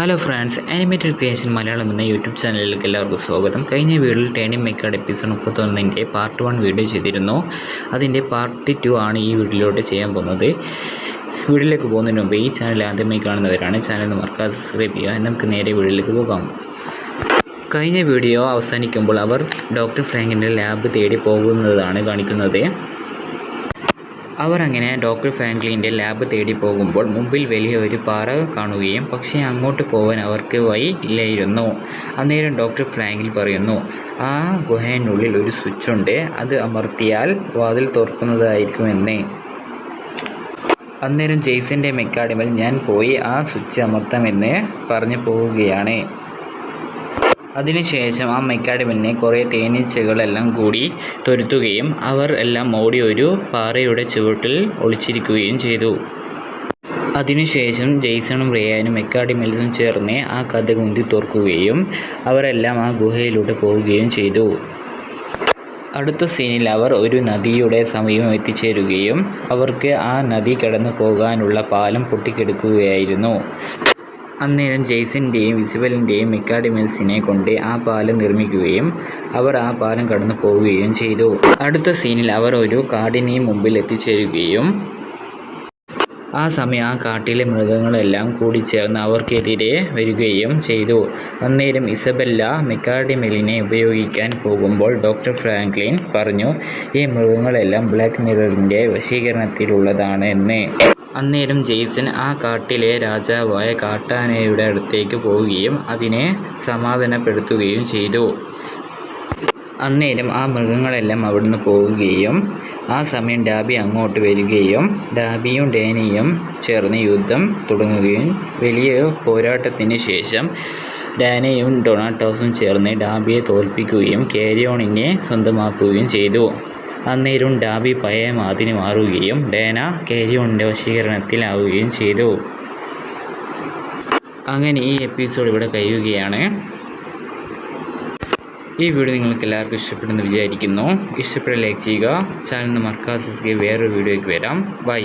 Hello friends animated creation Malayalam എന്ന YouTube ചാനലിലേക്ക് എല്ലാവർക്കും സ്വാഗതം. കഴിഞ്ഞ വീഡിയോയിൽ ടേണിംഗ് മേക്കേഡ് എപ്പിസോഡ് മുപ്പത്തൊന്നിന്റെ പാർട്ട് വൺ വീഡിയോ ചെയ്തിരുന്നു. അതിന്റെ പാർട്ട് ടു ആണ് ഈ വീഡിയോയിലോട്ട് ചെയ്യാൻ പോകുന്നത്. വീഡിയോയിലേക്ക് പോകുന്നതിന് മുമ്പ് ഈ ചാനൽ ആദ്യമായി കാണുന്നവരാണ് ചാനൽ മറക്കാതെ സബ്സ്ക്രൈബ് ചെയ്യുക. നമുക്ക് നേരെ വീഡിയോയിലേക്ക് പോകാം. കഴിഞ്ഞ വീഡിയോ അവസാനിക്കുമ്പോൾ അവർ ഡോക്ടർ ഫ്രാങ്കിന്റെ ലാബ് തേടി പോകുന്നതാണ് കാണിക്കുന്നത്. അവർ അങ്ങനെ ഡോക്ടർ ഫ്രാങ്ക്ലിന്റെ ലാബ് തേടി പോകുമ്പോൾ മുമ്പിൽ വലിയ ഒരു പാറ കാണുകയും പക്ഷേ അങ്ങോട്ട് പോകാൻ അവർക്ക് വഴി ഇല്ലായിരുന്നു അന്നേരം ഡോക്ടർ ഫ്രാങ്കിൽ പറയുന്നു ആ ഗുഹേനുള്ളിൽ ഒരു സ്വിച്ച് ഉണ്ട് അത് അമർത്തിയാൽ വാതിൽ തുറക്കുന്നതായിരിക്കുമെന്ന്. അന്നേരം ജെയ്സന്റെ മെക്കാഡമിൽ ഞാൻ പോയി ആ സ്വിച്ച് അമർത്താമെന്ന് പറഞ്ഞു പോവുകയാണ്. അതിനുശേഷം ആ മെക്കാഡമിനെ കുറേ തേനീച്ചകളെല്ലാം കൂടി തൊരുത്തുകയും അവർ എല്ലാം ഓടി ഒരു പാറയുടെ ചുവട്ടിൽ ഒളിച്ചിരിക്കുകയും ചെയ്തു. അതിനുശേഷം ജെയ്സണും റിയാനും മെക്കാഡിമിൽസും ചേർന്ന് ആ കഥ കുന്തി തുറക്കുകയും അവരെല്ലാം ആ ഗുഹയിലൂടെ പോവുകയും ചെയ്തു. അടുത്ത സീനിൽ അവർ ഒരു നദിയുടെ സമീപം എത്തിച്ചേരുകയും അവർക്ക് ആ നദി കടന്നു പോകാനുള്ള പാലം പൊട്ടിക്കെടുക്കുകയായിരുന്നു. അന്നേരം ജെയ്സിന്റെയും ഇസബലിന്റെയും മെക്കാഡിമെൽസിനെ കൊണ്ട് ആ പാലം നിർമ്മിക്കുകയും അവർ ആ പാലം കടന്നു പോവുകയും ചെയ്തു. അടുത്ത സീനിൽ അവർ ഒരു കാടിനെയും മുമ്പിൽ എത്തിച്ചേരുകയും ആ സമയം ആ കാട്ടിലെ മൃഗങ്ങളെല്ലാം കൂടിച്ചേർന്ന് അവർക്കെതിരെ വരികയും ചെയ്തു. അന്നേരം ഇസബെല്ല മെക്കാഡിമെലിനെ ഉപയോഗിക്കാൻ പോകുമ്പോൾ ഡോക്ടർ ഫ്രാങ്ക്ലിൻ പറഞ്ഞു ഈ മൃഗങ്ങളെല്ലാം ബ്ലാക്ക് മിററിന്റെ വശീകരണത്തിലുള്ളതാണ് എന്ന്. അന്നേരം ജെയ്സൺ ആ കാട്ടിലെ രാജാവായ കാട്ടാനയുടെ അടുത്തേക്ക് പോവുകയും അതിനെ സമാധാനപ്പെടുത്തുകയും ചെയ്തു. അന്നേരം ആ മൃഗങ്ങളെല്ലാം അവിടുന്ന് പോവുകയും ആ സമയം ഡാബി അങ്ങോട്ട് വരികയും ഡാബിയും ഡാനിയും ചേർന്ന് യുദ്ധം തുടങ്ങുകയും വലിയ പോരാട്ടത്തിന് ശേഷം ഡാനയും ഡൊണാട്ടോസും ചേർന്ന് ഡാബിയെ തോൽപ്പിക്കുകയും കാരിയോണിനെ സ്വന്തമാക്കുകയും ചെയ്തു. അന്നേരം ഡാബി പഴയ മാതിരി മാറുകയും ഡേന കാരിയോണിന്റെ വശീകരണത്തിലാവുകയും ചെയ്തു. അങ്ങനെ ഈ എപ്പിസോഡ് ഇവിടെ കഴിയുകയാണ്. ഈ വീഡിയോ നിങ്ങൾക്ക് എല്ലാവർക്കും ഇഷ്ടപ്പെടുമെന്ന് വിചാരിക്കുന്നു. ഇഷ്ടപ്പെട്ട ലൈക്ക് ചെയ്യുക. ചാനൽ മറക്കാതെ വേറൊരു വീഡിയോയ്ക്ക് വരാം. ബൈ.